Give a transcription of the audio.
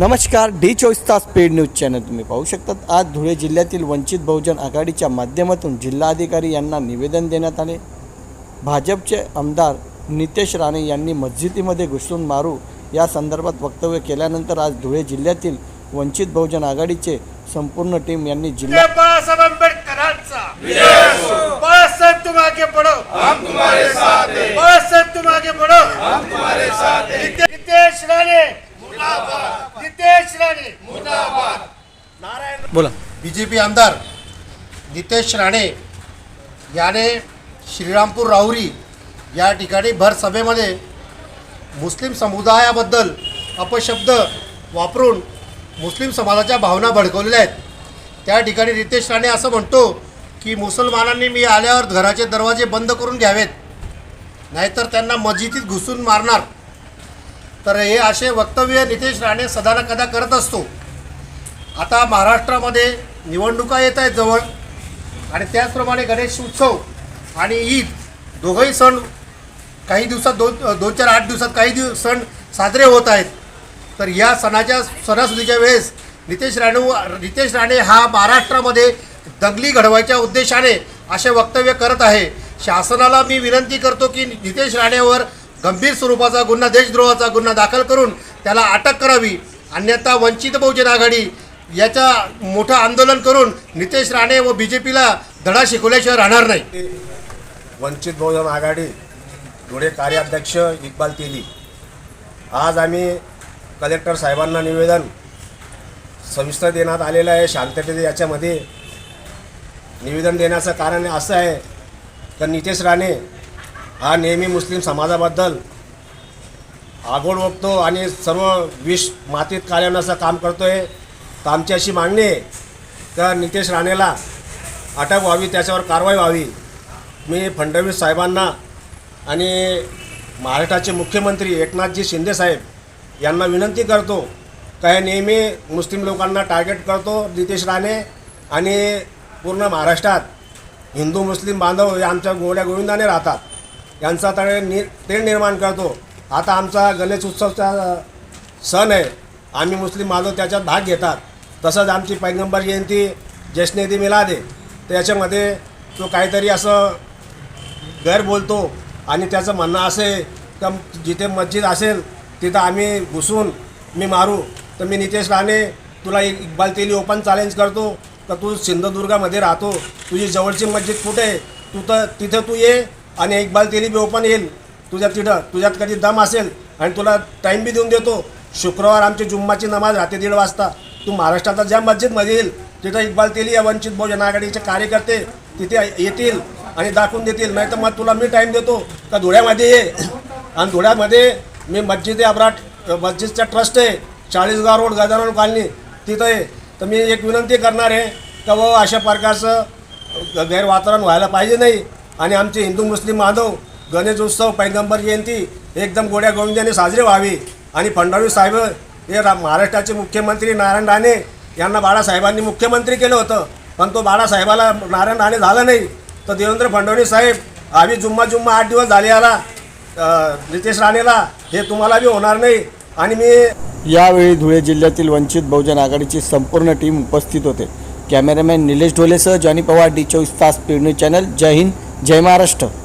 नमस्कार डी चोवीस तास पेड न्यूज चॅनल तुम्ही पाहू शकतात. आज धुळे जिल्ह्यातील वंचित बहुजन आघाडीच्या माध्यमातून जिल्हाधिकारी यांना निवेदन देण्यात आले. भाजपचे आमदार नितेश राणे यांनी मस्जिदीमध्ये घुसून मारू या संदर्भात वक्तव्य केल्यानंतर आज धुळे जिल्ह्यातील वंचित बहुजन आघाडीचे संपूर्ण टीम यांनी जिल्हा बाळासाहेब आंबेडकरांचा. बाळासाहेब नितेश राणे नितेश राणे. मुर्दाबाद. नारायण बोला. बीजेपी आमदार नितेश राणे याने श्रीरामपूर राहुरी या ठिकाणी भर सभेमध्ये मुस्लिम समुदायाबद्दल अपशब्द वापरून मुस्लिम समाजाच्या भावना भडकवलेल्या आहेत. त्या ठिकाणी नितेश राणे असं म्हणतो की मुसलमानांनी मी आल्यावर घराचे दरवाजे बंद करून घ्यावेत. नाहीतर त्यांना मस्जिदीत घुसून मारणार. तर हे असे वक्तव्य नितेश राणे सदानकदा कदा करत असतो. आता महाराष्ट्रामध्ये निवडणुका येत आहेत जवळ. आणि त्याचप्रमाणे गणेश उत्सव आणि ईद दोघंही सण काही दिवसात दोन दोन चार आठ दिवसात काही दिवस सण साजरे होत आहेत. तर या सणाच्या सणासुदीच्या वेळेस नितेश राणे नितेश राणे हा महाराष्ट्रामध्ये दंगली घडवायच्या उद्देशाने असे वक्तव्य करत आहे. शासनाला मी विनंती करतो की नितेश राणेवर गंभीर स्वरूपाचा गुन्हा देशद्रोहाचा गुन्हा दाखल करून त्याला अटक करावी अन्यथा वंचित बहुजन आघाडी याचा मोठं आंदोलन करून नितेश राणे व बी जे पीला धडा शिकवल्याशिवाय राहणार नाही. वंचित बहुजन आघाडी धुळे कार्याध्यक्ष इक्बाल तेली. आज आम्ही कलेक्टर साहेबांना निवेदन सविस्तर देण्यात आलेलं आहे शांततेचे याच्यामध्ये निवेदन देण्याचं कारण असं आहे तर नितेश राणे हा नेहमी मुस्लिम समाजाबद्दल आगोड ओपतो आणि सर्व विष मातीत कालवण्याचं काम करतो आहे तर आमची अशी मागणी आहे. तर नितेश राणेला अटक व्हावी त्याच्यावर कारवाई व्हावी. मी फडणवीस साहेबांना आणि महाराष्ट्राचे मुख्यमंत्री एकनाथजी शिंदेसाहेब यांना विनंती करतो का हे नेहमी मुस्लिम लोकांना टार्गेट करतो नितेश राणे आणि पूर्ण महाराष्ट्रात हिंदू मुस्लिम बांधव हे आमच्या गोड्या गोविंदाने राहतात. यांचा तळे नि तेढ निर्माण करतो. आता आमचा गणेश उत्सवचा सण आहे. आम्ही मुस्लिम बांधव त्याच्यात भाग घेतात. तसंच आमची पैगंबर जयंती जश्नेदी मिलादे. आहे तर याच्यामध्ये तो काहीतरी असं गैर बोलतो आणि त्याचं म्हणणं असे तर का जिथे मस्जिद असेल तिथं आम्ही घुसून मी मारू. तर मी नितेश राणे तुला इक्बाल तेली ओपन चॅलेंज करतो. तर तू सिंधुदुर्गामध्ये राहतो. तुझी जवळची मस्जिद कुठे आहे? तू तर तिथं तू ये. आणि इकबाल तेली बी ओपन येईल. तुझ्या तिथं तुझ्यात कधी दम असेल आणि तुला टाईम बी देऊन देतो. शुक्रवार आमची जुम्माची नमाज राहते दीड वाजता. तू महाराष्ट्रातल्या ज्या मस्जिदमध्ये येईल तिथं इकबाल तेली या वंचित बहुजन आघाडीचे कार्यकर्ते तिथे येतील आणि दाखवून देतील. नाही तर मग तुला मी टाईम देतो. का धुळ्यामध्ये ये? आणि धुळ्यामध्ये मी मस्जिद अब्राट. मस्जिदचा ट्रस्ट आहे. Chalisgaon road Gajanan colony. तिथं आहे तर मी एक विनंती करणार आहे. का व अशा प्रकारचं गैरवातावरण व्हायला पाहिजे नाही. आणि आमचे हिंदू मुस्लिम मानव गणेश उत्सव पैगंबर जयंती एकदम गोड्या गोविंदाने साजरी व्हावी. आणि फडणवीस साहेब हे रा महाराष्ट्राचे मुख्यमंत्री नारायण राणे यांना बाळासाहेबांनी मुख्यमंत्री केलं होतं. पण तो बाळासाहेबाला नारायण राणे झाला नाही. तर देवेंद्र फडणवीस साहेब आम्ही जुम्मा जुम्मा आठ दिवस झाले आला नितेश राणेला. हे तुम्हाला बी होणार नाही. आणि मी यावेळी धुळे जिल्ह्यातील वंचित बहुजन आघाडीची संपूर्ण टीम उपस्थित होते. कॅमेरामॅन निलेश ढोलेसह जॉनी पवार डी चोवीस तास पेड चॅनल. जय हिंद. जय महाराष्ट्र.